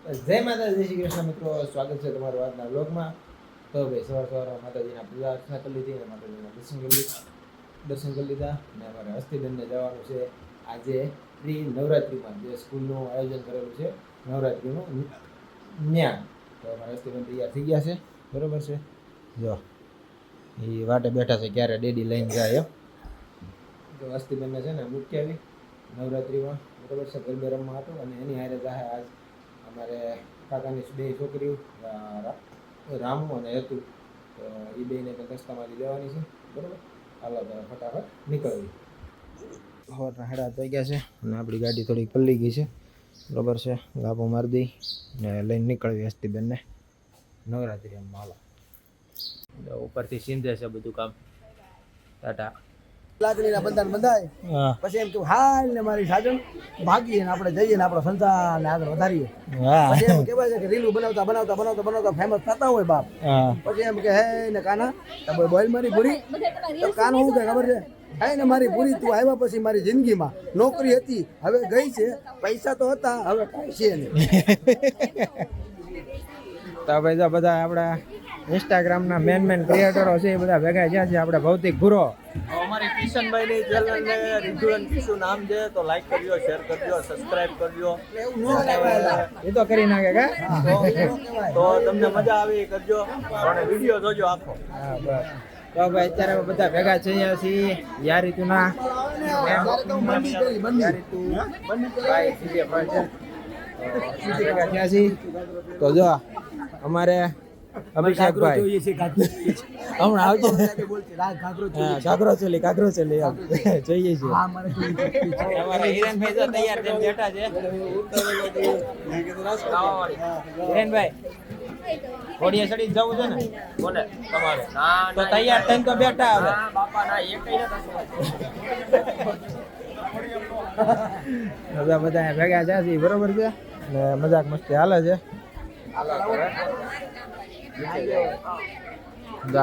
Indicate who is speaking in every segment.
Speaker 1: જય માતા જય શ્રી કૃષ્ણ મિત્રો. સ્વાગત છે તમારું આજના બ્લોગમાં તો ભાઈ સવાર સવાર માતાજીના પૂજા અર્ચના કરી લીધી અને માતાજીના દર્શન કરી લીધા. દર્શન કરી લીધા અને અમારે હસ્તીબેનને જવાનું છે. આજે પ્રી નવરાત્રિમાં જે સ્કૂલનું આયોજન કરેલું છે, નવરાત્રિનું ન્યા તો અમારે હસ્તીબેન તૈયાર થઈ ગયા છે. બરોબર છે? જો, એ વાટે બેઠા છે ક્યારે ડેડી લઈને જાય. તો હસ્તીબેનને છે ને મૂકી આવી નવરાત્રિમાં. બરોબર છે? ગરબે રમવા હતું અને એની હારે જાહે આજ અમારે કાકાની બે છોકરીઓ રામુ અને હેતુ. તો એ બેને પણ રસ્તામાંથી લેવાની છે બરાબર? હાલો તો ફટાફટ નીકળવી સવારના સાડા થઈ ગયા છે અને આપણી ગાડી થોડીક પલ્લી ગઈ છે. બરોબર છે લાભો મારી દઈ ને લઈને નીકળવી હસ્તી બેનને. નવરાત્રિ એમ હાલો. ઉપરથી સિંધે છે બધું કામ. ટાટા.
Speaker 2: લાકડીના બંધાણ બંધાય. પછી એમ કે હાલ ને મારી સાજન ભાગીએ ને આપણે જઈએ ને આપણો સંતાન આગળ વધારીએ. પછી એમ કહેવાય છે કે રીલું બનાવતા બનાવતા બનાવતા બનાવતા ફેમસ થતા હોય બાપ. પછી એમ કે હે ને કાના તમે બોઈલ મારી પૂરી તો કાનો શું કે ખબર છે? હે ને મારી પૂરી તું આવ્યા પછી મારી જિંદગીમાં નોકરી હતી હવે ગઈ છે પૈસા તો હતા હવે કાંઈ છે નહીં.
Speaker 1: તો ભાઈ જો બધા આપણા ઇન્સ્ટાગ્રામના મેન મેન ક્રિએટરો છે એ બધા ભેગા થયા છે આપણે ભૌતિક ગુરો.
Speaker 3: અમારી કિશનભાઈની ચેનલને રિજુ એન્ડ કિશુ નામ છે તો લાઈક કરજો શેર કરજો સબસ્ક્રાઇબ કરજો.
Speaker 1: એ તો કરી નાખે કા?
Speaker 3: તો તમને મજા આવે એ કરજો. અને વીડિયો જોજો આખો.
Speaker 1: હા બસ. તો ભાઈ અત્યારે અમે બધા ભેગા થયા છીએ યારીતુના.
Speaker 2: તો જો બંધી
Speaker 1: યારીતુ ભાઈ સીજે છે તો ભેગા થયા છીએ તો જો અમારે અભિષેકભાઈ હમણાં આવજો
Speaker 2: ઘાઘરો
Speaker 1: ચોલી કાકરો ચોલી જોઈએ છીએ
Speaker 2: હા મારે જોઈ
Speaker 1: અમારે હિરેનભાઈ તો તૈયાર થઈને બેઠા છે. હિરેનભાઈ ઘોડીએ ચડી જવું છે ને?
Speaker 3: કોને તમારે.
Speaker 1: તો તૈયાર થઈને તો બેઠા હવે.
Speaker 3: બાપા ના એકઈ
Speaker 1: બધા બધા ભેગા છે બરોબર છે? ને મજાક મસ્તી હાલે છે.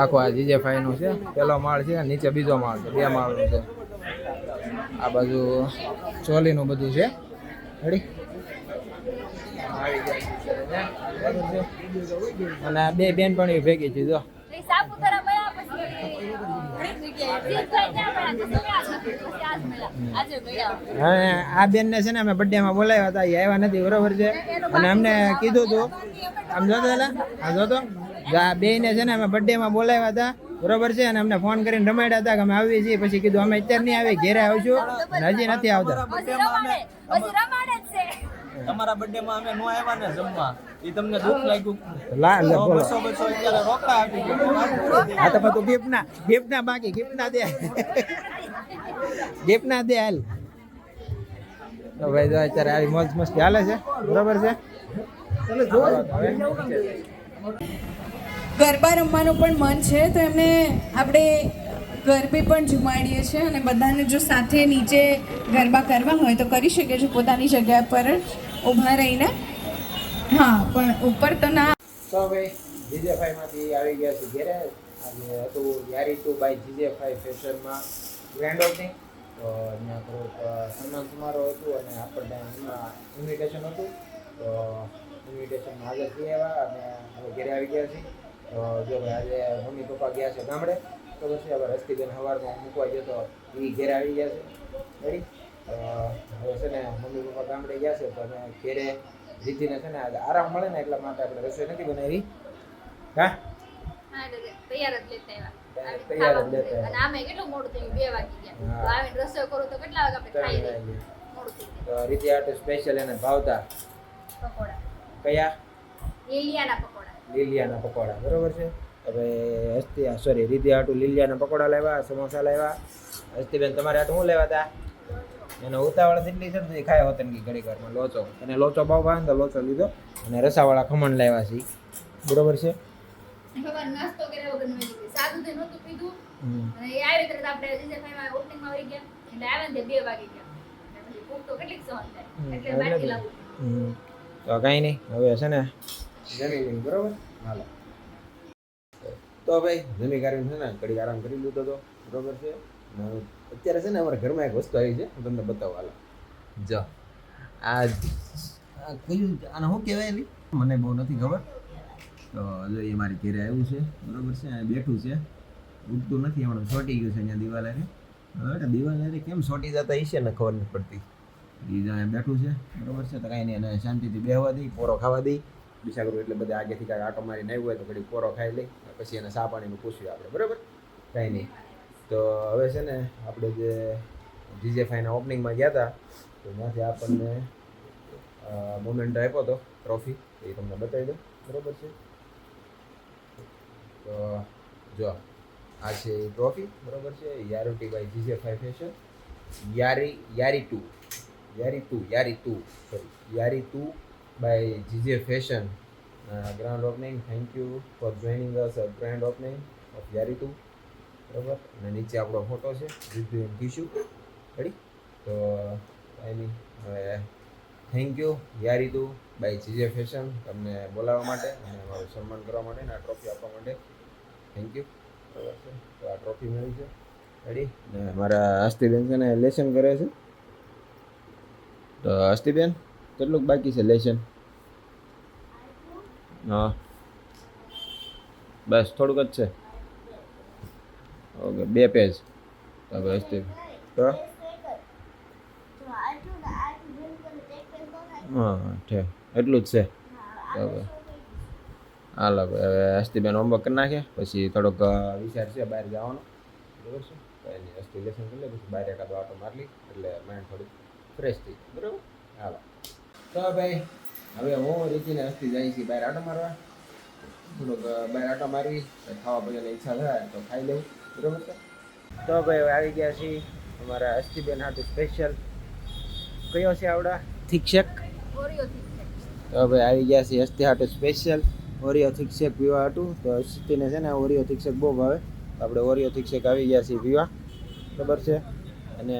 Speaker 1: આખો આ જીજે ફાઈનું છે. પેલો માળ છે, નીચે બીજો માળ છે, બે માળનું છે. આ બાજુ ચોલીનું બધું છે. અને આ બે પણ ભેગી છે, જો.
Speaker 4: તો આ
Speaker 1: બેન ને છે ને અમે બર્થડે માં બોલાવ્યા હતા, એ આવ્યા નથી, બરોબર છે. અને અમને કીધું હતું આમ જોતો એટલે આ જોતો? આ બે ને છે ને અમે બર્થડેમાં બોલાવ્યા હતા બરોબર છે? અને અમને ફોન કરીને રમાડ્યા હતા કે અમે આવીએ છીએ. પછી કીધું અમે અત્યારે નહીં આવે ઘેરે આવશું. અને હજી નથી આવતા.
Speaker 3: તમારા બર્થડેમાં અમે નો આવ્યા ને જમવા. એ તમને દુઃખ લાગ્યું.
Speaker 1: લા લે
Speaker 3: તો
Speaker 1: બોલો.
Speaker 3: બસો બસો અત્યારે રોકડા આપી ગયો
Speaker 1: હા તો ગિફ્ટ ના ગિફ્ટ ના બાકી ગિફ્ટ ના દે. ગિફ્ટ ના દે હાલ. તો ભાઈ જો અત્યારે આવી મોજ મસ્તી હાલે છે. બરોબર છે?
Speaker 5: ગરબા રમવાનું પણ મન છે, તો એમને આપણે ગરબે પણ જુમાડીએ છીએ અને બધાને જો સાથે નીચે ગરબા કરવા હોય તો કરી શકે છે પોતાની જગ્યા પર ઊભા રહીને. હા, પણ ઉપર તો ના
Speaker 1: તો હવે જીજેફાઈમાંથી ફાઈ માંથી આવી ગયા છે ઘેરે. આજે હતું યારી ટુ બાય જીજે ફાઈ ફેશનમાં ગ્રેન્ડ ઓપનિંગ તો અહીંયા થોડુંક સન્માન સમારોહ હતું અને આપણને ઇન્વિટેશન હતું. તો ઇન્વિટેશન હાજર થઈ આવ્યા અને ઘેરે આવી ગયા છે તો જો ભાઈ આજે મમ્મી પપ્પા ગયા છે ગામડે તો પછી હવે રસ્તીબેન સવારમાં મૂકવા ગયો તો એ ઘેરે આવી ગયા છે. રેડી હવે છે ને મમ્મી પપ્પા ગામડે ગયા છે તો અમે ઘેરે જીજીને છે ને આજે આરામ મળે ને એટલા માટે આપણે રસોઈ નથી બનાવી. હા?
Speaker 4: હા, તૈયાર જ લેતા આવ્યા.
Speaker 1: તૈયાર જ લેતા
Speaker 4: અને આમે કેટલું મોડું થયું? બે વાગી ગયા. તો આવીને રસોઈ કરું તો કેટલા વાગે આપણે ખાઈ લઈએ? મોડું થઈ
Speaker 1: તો રીતે આટે સ્પેશિયલ એને ભાવતા.
Speaker 4: પકોડા.
Speaker 1: કયા?
Speaker 4: લીલિયાના પકોડા.
Speaker 1: લીલિયાના પકોડા બરોબર છે? હવે હસ્તી સોરી રીધી આટું લીલિયાના પકોડા લાવ્યા સમોસા લાવ્યા. હસ્તીબેન તમારે આટું શું લેવા હતા એનો ઉતાવળ એટલી છે ને ખાય હોતન કી ઘડી ઘરમાં લોચો. અને લોચો ભાવ ભાવે તો લોચો લીધો અને રસાવાળા ખમણ લાવ્યા છે. બરોબર છે?
Speaker 4: નાસ્તો કર્યા વગર સાદું તે નહોતું પીધું. અને એ આવી આપણે જીજે ઓપનિંગમાં આવી ગયા. એટલે ને બે વાગી ગયા.
Speaker 1: કાંઈ નહીં. હવે છે ને જમી લઈ બરોબર? હાલો. તો ભાઈ જમી કરીને છે ને ઘડી આરામ કરી લીધો તો, બરોબર છે? અત્યારે છે ને, અમારા ઘરમાં એક વસ્તુ આવી છે, હું તમને બતાવું, હાલો. જો, આ કયું આને શું કહેવાય એની? મને બહુ નથી ખબર. તો જો, એ મારી ઘરે આવ્યું છે, બરોબર છે? અહીંયા બેઠું છે. ઉઠતું નથી, હમણાં ચોટી ગયું છે અહીંયા દિવાલે હવે દિવાલે કેમ ચોટી જતા હશે ને ખબર નથી પડતી. એ જો બેઠું છે, બરોબર છે? તો કાંઈ નહીં, એને શાંતિથી બેહવા દઈ પોરો ખાવા દઈ બિસાગરું એટલે બધા આગેથી કાંઈક આટો મારીને આવ્યું હોય તો ઘડી કોરો ખાઈ લઈ પછી એને સા પાણીનું પૂછ્યું આપણે, બરાબર? કાંઈ નહીં. તો હવે છે ને આપણે જે જીજે ફાઈના ઓપનિંગમાં ગયા હતા, તો ત્યાંથી આપણને મોમેન્ટ આપ્યો હતો, ટ્રોફી, એ તમને બતાવી દઉં. બરાબર છે? તો જો, આ છે ટ્રોફી, બરાબર છે? યારુટી by GJ phi fashion. Yaari Yaari two. Yaari two Yaari two, sorry, Yaari two by GJ fashion grand opening thank you for joining us grand opening of Yaari two બરાબર? અને નીચે આપણો ફોટો છે રીધુ એમ tissue ready તો એની હવે thank you Yaari two by GJ fashion તમને બોલાવવા માટે અને મારું સન્માન કરવા માટે અને આ ટ્રોફી આપવા માટે થેન્ક યુ બરાબર છે? તો આ ટ્રોફી મળી છે. રેડી ને મારા આસ્તિબેન છે ને લેસન કરે છે. તો હસ્તીબેન? કેટલુંક બાકી છે લેશન હા બસ થોડુંક જ છે. ઓકે બે પેજ તો હવે હસ્તી તો હા ઠે. એટલું જ છે. તો હવે હાલો હવે હસ્તીબેન હોમવર્ક કરી નાખે, પછી થોડોક વિચાર છે બહાર જવાનો. બરાબર છે? તો એની હસ્તી લેસન કરી લે, પછી બહાર એકાદો આટો મારી એટલે માઇન્ડ થોડું ફ્રેશ થઈ બરાબર? હાલો. તો ભાઈ હવે હું રીતિને હસ્તી જાય છે બહાર આટો મારવા. થોડોક બહાર આટો મારવી ખાવા પીવાની ઈચ્છા થાય તો ખાઈ લઉં. બરાબર છે? તો ભાઈ હવે આવી ગયા છીએ અમારા હસ્તીબેન હાટુ સ્પેશિયલ કયો છે આવડા? શેક તો ભાઈ આવી ગયા છે હસ્તી હાટુ સ્પેશિયલ ઓરિયો શેક પીવા હતું તો હસ્તીને છે ને ઓરિયો શેક બહુ ભાવે. આપણે ઓરિયો થીક શેક આવી ગયા છીએ પીવા બરાબર છે? અને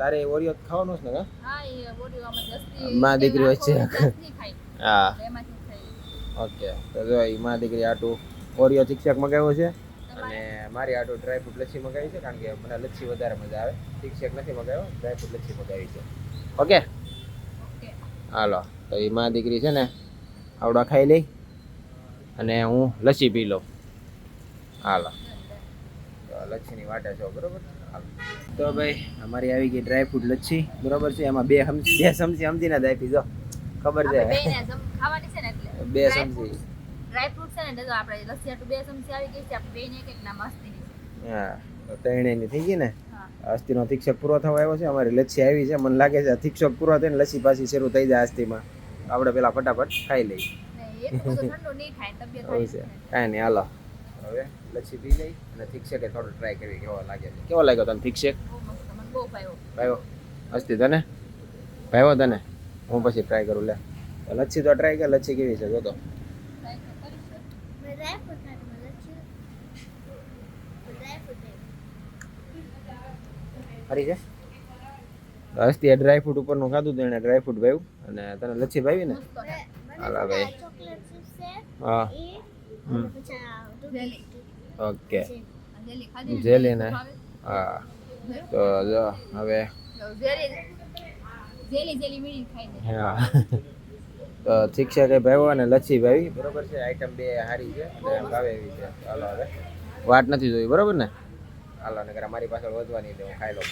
Speaker 1: તારે ઓરિયો ખાવાનું છે ને
Speaker 4: હા
Speaker 1: માં દીકરી
Speaker 4: હોય છે
Speaker 1: હા. ઓકે તો જો એ મા દીકરી આટું ઓરિયો શિક્ષક શેક મગાવ્યો છે અને મારી આટું ડ્રાયફ્રૂટ લચ્છી મગાવી છે કારણ કે મને લચ્છી વધારે મજા આવે. શિક્ષક નથી મગાવ્યો ડ્રાયફ્રૂટ લચ્છી મગાવી છે. ઓકે? હાલો તો એ મા દીકરી છે ને આવડા ખાઈ લઈ અને હું લસ્સી પી લઉં. હાલો. લચ્છીની વાટે છો બરોબર? હાલો. તો ભાઈ અમારી આવી ગઈ ડ્રાયફ્રૂટ લચ્છી. બરોબર છે? એમાં બે બે સમજી સમજીને જ આપી જો. ખબર છે? બે
Speaker 4: સમજી.
Speaker 1: ચમચી
Speaker 4: ડ્રાય ફ્રૂટ છે ને તો આપણે લસ્સી આટલું બે ચમચી આવી ગઈ છે આપણે બે ને મસ્તીની છે.
Speaker 1: હા તો ત્રણેયની થઈ ગઈ ને? અસ્થિનો થીક્ષક પૂરો થવા આવ્યો છે અમારી લચ્છી આવી છે. મને લાગે છે અધિક્ષક પૂરો થઈને લચ્છી પાછી શરૂ થઈ જાય અસ્થિમાં. આપણે પેલા ફટાફટ ખાઈ લઈએ. કાંઈ નહીં હાલો. હવે લચ્છી પી લઈ અને થીક છે કે થોડો ટ્રાય કરવી કેવો લાગે છે? કેવો લાગ્યો તને?
Speaker 4: થીક છે?
Speaker 1: ભાઈઓ. અસ્તિ તને? ભાઈઓ તને? હું પછી ટ્રાય કરું લે. લચ્છી તો ટ્રાય કર લચ્છી કેવી છે જો તો. ખરી છે? અસ્તી ડ્રાય ફ્રૂટ ઉપરનું ખાધું તો એને ડ્રાય ફ્રૂટ ભાવ્યું અને તને લચ્છી ભાવી ને હાલા ભાઈ. હા. ઓકે.
Speaker 4: જેલી ને?
Speaker 1: હા. તો જો હવે. હા. તો શિક્ષકે ભાવ્યો અને લચ્છી ભાવી બરોબર છે? આઈટમ બે સારી છે. અને ભાવે એવી છે. ચાલો હવે. વાટ નથી જોઈ બરોબર ને? હાલો નકર મારી પાછળ વધવાની એટલે હું ખાઈ લઉં.